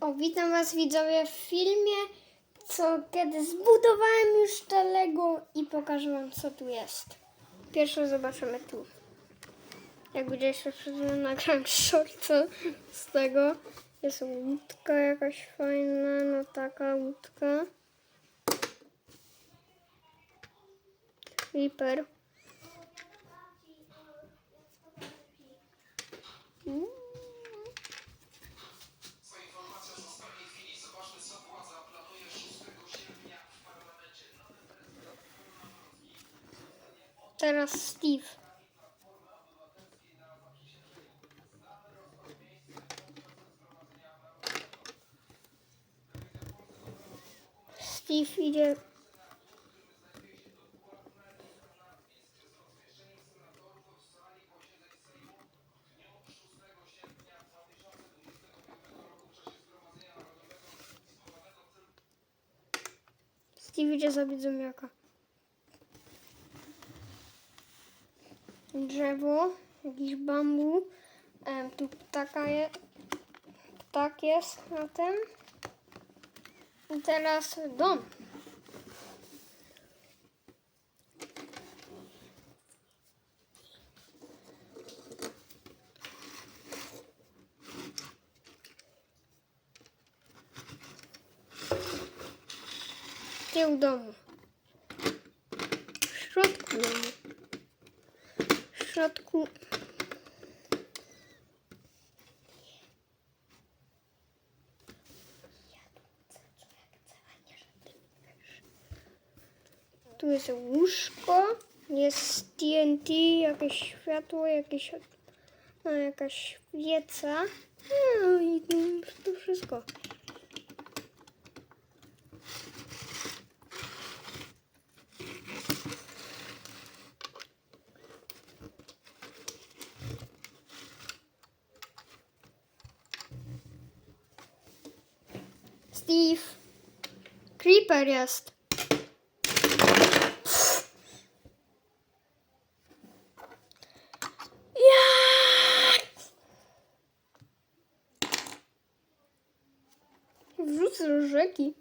O, witam Was widzowie w filmie, co kiedy zbudowałem już te Lego i pokażę Wam co tu jest. Pierwsze zobaczymy tu. Jak widzieliście przed nagrałem shortca z tego. Jest łódka jakaś fajna, no taka łódka. Creeper. Mm. Teraz Steve. Steve idzie. Steve idzie zabić zombiaka. Drzewo, jakiś bambu. Em, tu ptaka je, ptak jest na tym. I teraz dom. Tył domu. W środku domu jest łóżko, jest TNT, jakieś światło, jakieś, no, jakaś pieca. No i to wszystko. Steve. Creeper jest. Wrzucę do rzeki.